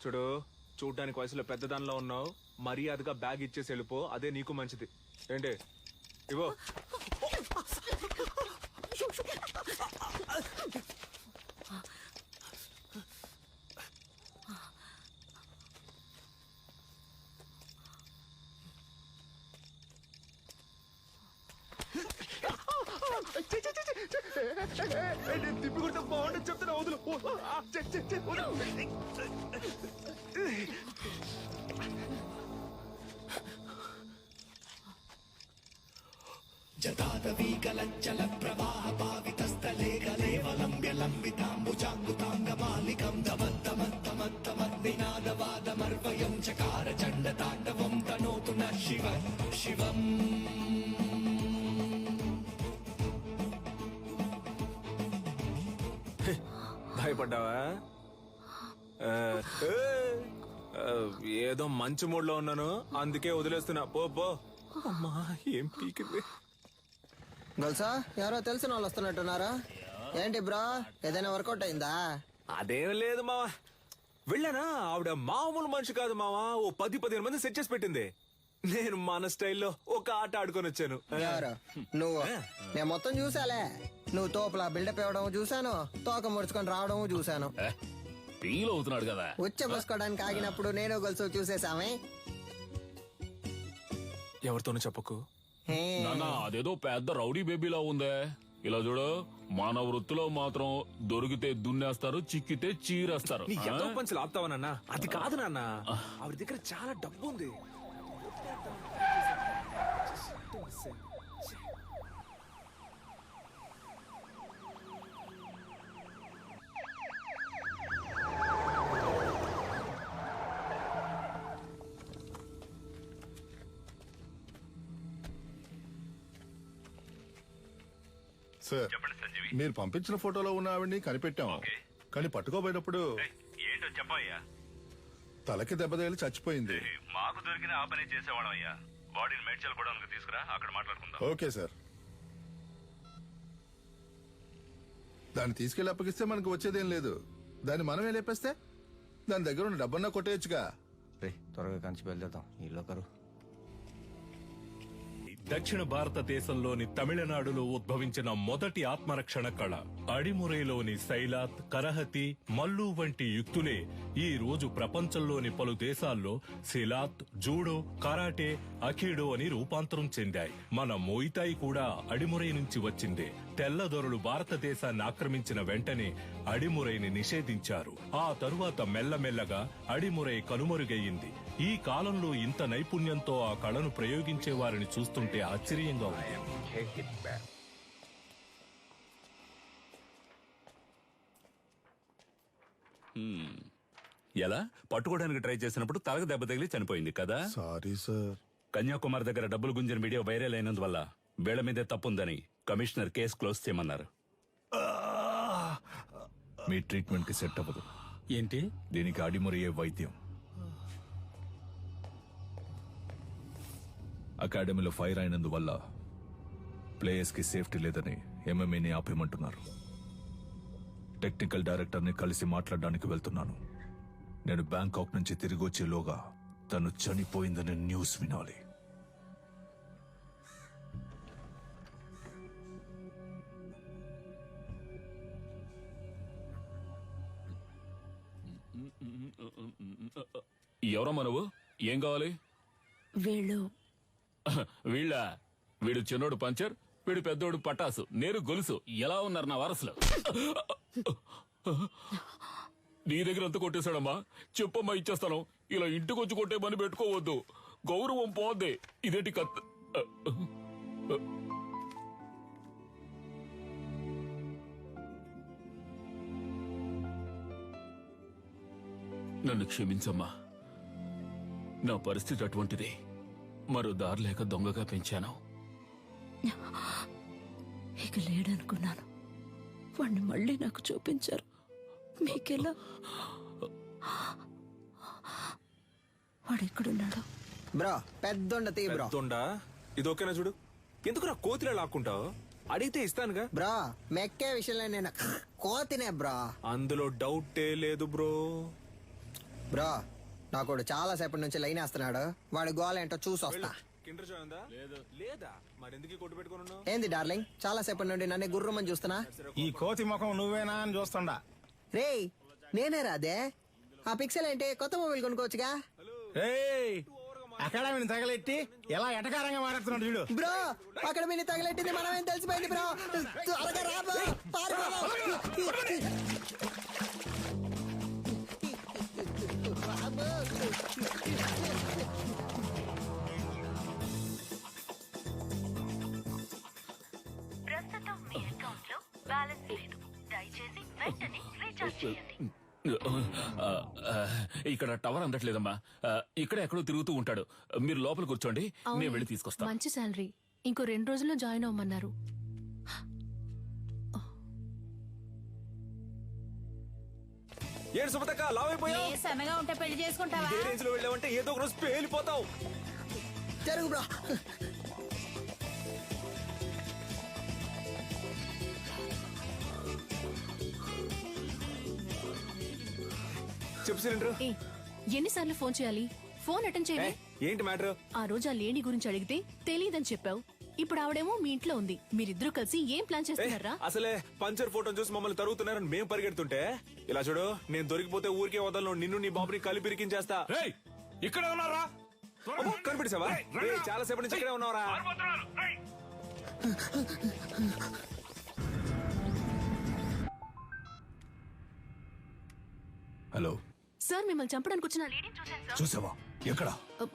చూడు చూడ్డానికి వయసులో పెద్దదానిలో ఉన్నావు. మర్యాదగా బ్యాగ్ ఇచ్చేసి వెళ్ళిపో అదే నీకు మంచిది. ఏంటి? ఇవో నేను తిప్పి కొడితే బాగుండదు చెప్తున్నా వదులు జతాదవీకలంచల ప్రవాహ చె, చె, వదులు. చకార చండతాంగ ఆ, ఏదో మంచి మూడ్లో ఉన్నాను. అందుకే వదిలేస్తున్నా. పో పో. అమ్మా ఏం పీకింది? గొలుసా ఎవరో తెలిసిన వాళ్ళు వస్తున్నట్టున్నారా? ఏంటి బ్రో ఏదైనా వర్కౌట్ అయిందా? అదేం లేదు మావా. వెళ్ళానా? ఆవిడ మామూలు మనిషి కాదు మావా. ఓ పది పదిహేను మంది సెట్ చేసి పెట్టింది. నేను మన స్టైల్లో ఒక ఆట ఆడుకొని వచ్చాను. ఎవరు? నువ్వు? నేను మొత్తం చూసాలే నువ్వు తోపులా బిల్డప్ ఇవ్వడం చూశాను తోక ముడుచుకొని రావడం చూశాను. ఫీల్ అవుతున్నాడు కదా. ఉచ్చ పోసుకోవడానికి ఆగినప్పుడు నేను గొలుసు చూసేసామే ఎవరితోనూ చెప్పకు. హే. అదేదో పెద్ద రౌడీ బేబీలా ఉందే. ఇలా చూడు మన వృత్తిలో మాత్రం దొరికితే దున్నేస్తారు చిక్కితే చీరేస్తారు. నీ? ఎంతో పంచులు ఆపుతావా నాన్న? అది కాదు నాన్న. ఆవిడ దగ్గర చాలా డబ్బు ఉంది. సార్ మీరు పంపించిన ఫోటోలో ఉన్న ఆవిడ్ని కనిపెట్టాము కానీ పట్టుకోబోయినప్పుడు ఏంటో చెప్పయ్యా తలకి దెబ్బ తగిలి చచ్చిపోయింది. మాకు దొరికిన ఆ పని చేసేవాళ్ళం అయ్యా బాడీని మేడ్చల్ కూడా తీసుకురా అక్కడ మాట్లాడుకుందాం. ఓకే సార్ దాన్ని తీసుకెళ్ళి అప్పగిస్తే మనకు వచ్చేదేం లేదు. దాన్ని మనమే లేపేస్తే దాని దగ్గర ఉన్న డబ్బన్నా కొట్టేయచ్చుగా. రే త్వరగా కంచి బయలుదేరుతాం ఈ లోకరు దక్షిణ భారతదేశంలోని తమిళనాడులో ఉద్భవించిన మొదటి ఆత్మరక్షణ కళ. అడిమురైలోని శైలాత్ కరహతి మల్లు వంటి యుక్తులే ఈ రోజు ప్రపంచంలోని పలు దేశాల్లో సిలాత్ జూడో కరాటే అఖీడో అని రూపాంతరం చెందాయి. మన మోయితాయి కూడా అడిమురై నుంచి వచ్చిందే. తెల్లదొరలు భారతదేశాన్ని ఆక్రమించిన వెంటనే అడిమురైని నిషేధించారు. ఆ తరువాత మెల్లమెల్లగా అడిమురై కనుమరుగయ్యింది. ఈ కాలంలో ఇంత నైపుణ్యంతో ఆ కళను ప్రయోగించే వారిని చూస్తుంటే ఆశ్చర్యంగా ఉంది. ఎలా? పట్టుకోవడానికి ట్రై చేసినప్పుడు తలకు దెబ్బ తగిలి చనిపోయింది కదా? సారీ సార్ కన్యాకుమారి దగ్గర డబ్బులు గుంజిన వీడియో వైరల్ అయినందువల్ల వీళ్ళ మీదే తప్పుందని కమిషనర్ కేసు క్లోజ్ చేయమన్నారు. మీ ట్రీట్మెంట్కి సెట్ అవ్వదు. ఏంటి? దీనికి అడిమురయ్యే వైద్యం. అకాడమీలో ఫైర్ అయినందువల్ల ప్లేయర్స్కి సేఫ్టీ లేదని ఎంఎంఏని ఆపేయమంటున్నారు. టెక్నికల్ డైరెక్టర్ని కలిసి మాట్లాడడానికి వెళ్తున్నాను. నేను బ్యాంకాక్ నుంచి తిరిగి వచ్చేలోగా తను చనిపోయిందని న్యూస్ వినాలి. ఎవరమ్మా నువ్వు? ఏం కావాలి? వీళ్ళు. వీళ్ళ? వీడు చిన్నోడు పంచర్ వీడు పెద్దోడు పటాసు. నేను గొలుసు. ఎలా ఉన్నారు నా వారసులు? నీ దగ్గర ఎంత కొట్టేశాడమ్మా? చెప్పమ్మా ఇచ్చేస్తాను. ఇలా ఇంటికి వచ్చి కొట్టే పని పెట్టుకోవద్దు. గౌరవం పోద్ది. ఇదేంటి కత్ నన్ను క్షమించమ్మా. నా పరిస్థితి అటువంటిది. మరో దారి లేక దొంగగా పెంచాను. ఇక లేడనుకున్నాను. వాణ్ణి మళ్ళీ నాకు చూపించారు. మీకెలా? వాడు ఎక్కడున్నాడో బ్రో పెద్దొండ తీ బ్రో. పెద్దండా? ఇది ఓకేనా చూడు? ఎందుకు నా కోతిలో లాక్కుంటావు? అడిగితే ఇస్తానుగా. బ్రో మెక్కే విషయంలో నేను కోతినే బ్రో. అందులో డౌటే లేదు బ్రో. బ్రో నాకు చాలా సేపటి నుంచి లైన్ వేస్తున్నాడు. వాడి గోల ఏంటో చూసి వస్తా కిండర్ జాయ్ ఉందా? లేదు. లేదా? మరి ఎందుకు కొట్టు పెట్టుకుని ఉన్నావు? ఏంది డార్లింగ్? చాలా సేపటి నుండి నన్ను గుర్రమని చూస్తున్నా. ఈ కోతి ముఖం నువ్వేనా అని చూస్తుండా. రేయ్ నేనే రాదే? ఆ పిక్సెల్ ఏంటి? కొత్త మొబైల్ కొనుక్కోవచ్చుగా? ఏయ్ అకాడమీని తగలెట్టి ఎలా ఎటకారంగా మాట్లాడుతున్నాడు చూడు. బ్రో అక్కడ మీరు తగలెట్టింది మనమేం తెలిసిపోయింది బ్రో? త్వరగా రా బ్రో. పారిపో. ఇక్కడ టవర్ అందట్లేదమ్మా. ఇక్కడే ఎక్కడో తిరుగుతూ ఉంటాడు. మీరు లోపల కూర్చోండి నేను వెళ్ళి తీసుకొస్తాను మంచి శాలరీ. ఇంకో రెండు రోజుల్లో జాయిన్ అవ్వమన్నారు. ఏడు సుమతక్క లావ్ అయిపోయావు? సన్నగా ఉంటే పెళ్ళి చేసుకుంటావా? ఇదే రేంజ్లో వెళ్ళావంటే ఏదో ఒక రోజు పేలిపోతావు. జరుగు బ్రో. చెప్పు సిలిండర్. ఏ ఎన్నిసార్లు ఫోన్ చేయాలి? ఫోన్ అటెండ్ చేయాలి ఏంటి మ్యాటర్? ఆ రోజు ఆ లేడీ గురించి అడిగితే తెలియదని చెప్పావు. ఇప్పుడు ఆవిడేమో మీ ఇంట్లో ఉంది. మీరిద్దరూ కలిసి ఏం ప్లాన్ చేస్తున్నారా? అసలే పంచర్ ఫోటో చూసి మమ్మల్ని తరుగుతున్నారని మేము పరిగెడుతుంటే ఇలా చూడు నేను దొరికిపోతే ఊరికే వదలను నిన్ను నీ బాబుని కలిపి ఇరికించేస్తా ఏయ్, ఇక్కడే ఉన్నారా? ఏయ్, చాలా సేపటి నుంచి ఇక్కడే ఉన్నావరా. మిమ్మల్ని చంపడానికి వచ్చిన లేడీ చూసావా? ఎక్కడ?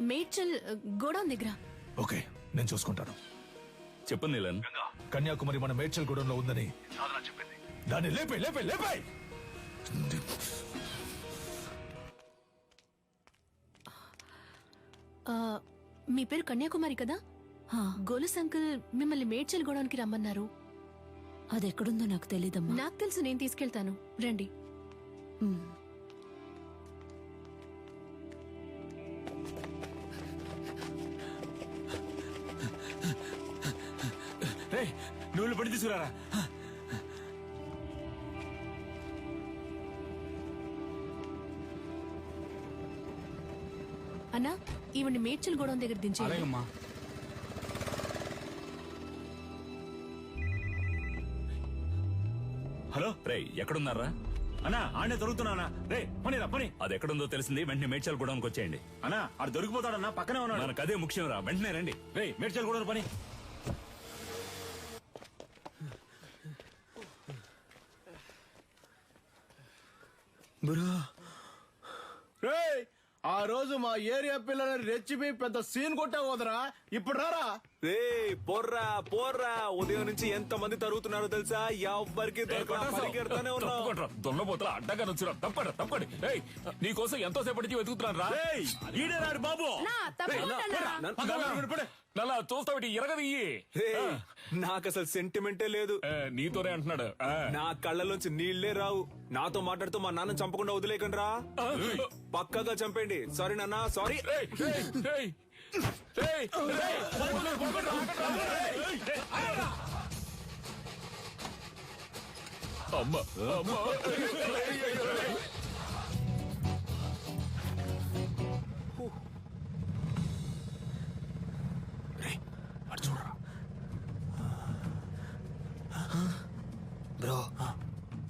మేడ్చల్ గోడౌన్ దగ్గర. ఓకే నేను చూసుకుంటాను. చెప్పండి నీలన్. కన్యాకుమారి మన మేడ్చల్ గూడెంలో ఉందని దాన్ని లేపే లేపే లేపే! ఆ, మీ పేరు కన్యాకుమారి కదా? అంకుల్ మిమ్మల్ని మేడ్చల్ గోడౌన్కి రమ్మన్నారు. అది ఎక్కడుందో నాకు తెలీదమ్మా. నాకు తెలుసు నేను తీసుకెళ్తాను. రండి. నువ్వు పడి తీసుకురారా? అన్నా ఈవిని మేడ్చల్ గోడౌన్ దగ్గర దించే అలాగమ్మా. హలో? రే ఎక్కడున్నారా? అన్నా ఆడే దొరుకుతున్నానా రే పని రా పని. అది ఎక్కడుందో తెలిసింది వెంటనే మేడ్చల్ గూడానికి వచ్చేయండి. అన్నా ఆడు దొరికిపోతాడన్నా పక్కనే ఉన్నాడు. మనకు అదే ముఖ్యం రా వెంటనే రండి. రే మేడ్చల్ కూడా పని. బ్రో. రేయ్ ఆ రోజు మా ఏరియా పిల్లని రెచ్చిపోయి పెద్ద సీన్ కొట్టే కుదరా. ఇప్పుడు రారా. రే పోర్రా పోర్రా. ఉదయం నుంచి ఎంత మంది తరుగుతున్నారో తెలుసా? ఎవ్వరికి పరిగెడతానే తప్పుకోండ్రా దొన్నపోతల అడ్డగా నుంచురా తప్పండి తప్పండి ఏయ్ నీకోసం ఎంతో సేపటి వెతుకుతున్నాను రా. ఈడే రాడు బాబు. నాకు అసలు సెంటిమెంటే లేదు. నీతోనే అంటున్నాడు. నా కళ్ళలోంచి నీళ్ళే రావు. నాతో మాట్లాడుతూ మా నాన్న చంపకుండా వదిలేకండి రా. పక్కగా చంపండి సారీ నాన్న సారీ అమ్మ బ్రో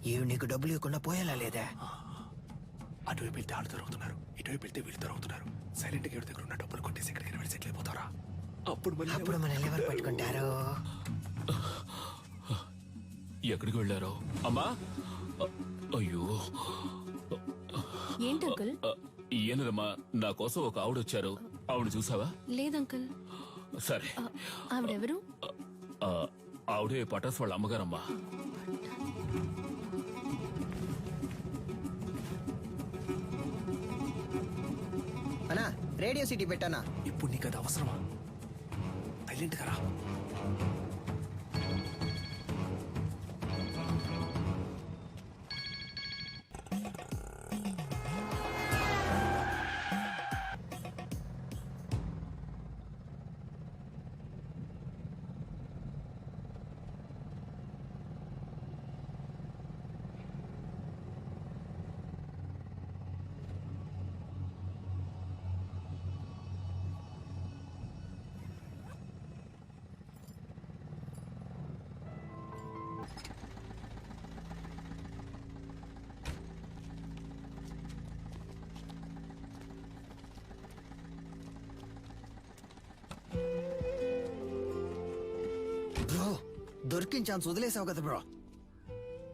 ఇవి నీకు డబ్బులు ఇవ్వకుండా పోయేలా లేదా? అటువైపు వెళ్తే ఆడు తరుగుతున్నారు ఇటువైపు వెళ్తే వీళ్ళు తరుగుతున్నారు సైలెంట్ గేట్ దగ్గర ఉన్న డబ్బులు కొట్టేసి ఎక్కడికి వెళ్ళి సెటిల్ అయిపోతారా అప్పుడు మళ్ళీ అప్పుడు మన ఎవరు పట్టుకుంటారు? ఎక్కడికి వెళ్ళారో? అమ్మా! అయ్యో! ఏంటి అంకుల్? అ, ఏనదమ్మా నా కోసం ఒక ఆవిడ వచ్చారు. ఆవిడ చూసావా? లేదు అంకుల్. సరే. ఆవిడెవరు? ఆ, ఆవిడే పటాస్ వాళ్ళ అమ్మగారమ్మా. రేడియో సిటీ పెట్టానా? ఇప్పుడు నీకు అది అవసరమా సైలెంట్ కరా గోల్డెన్ ఛాన్స్ వదిలేసావు కదా బ్రో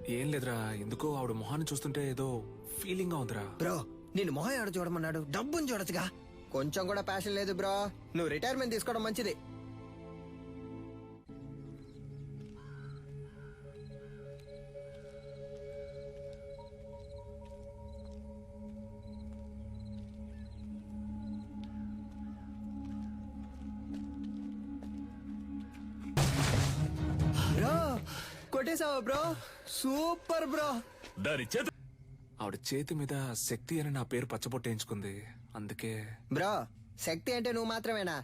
ఏం లేదురా ఎందుకో ఆవిడ మొహాన్ని చూస్తుంటే ఏదో ఫీలింగ్గా ఉందిరా. బ్రో నిన్ను మొహం ఆడ చూడమన్నాడు? డబ్బుని చూడొచ్చుగా. కొంచెం కూడా ప్యాషన్ లేదు బ్రో నువ్వు రిటైర్మెంట్ తీసుకోవడం మంచిది. కొట్టేసావా బ్రో సూపర్ బ్రో దాని చేత ఆవిడ చేతి మీద శక్తి అని నా పేరు పచ్చబొట్టేయించుకుంది అందుకే బ్రో శక్తి అంటే నువ్వు మాత్రమేనా?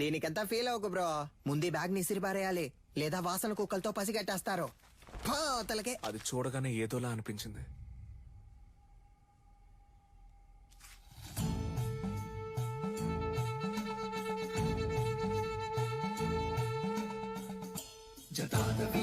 దీనికంతా ఫీల్ అవ్వకు బ్రో ముందు బ్యాగ్ని పారేయాలి లేదా వాసన కుక్కలతో పసిగట్టేస్తారు. తలకే అది చూడగానే ఏదోలా అనిపించింది.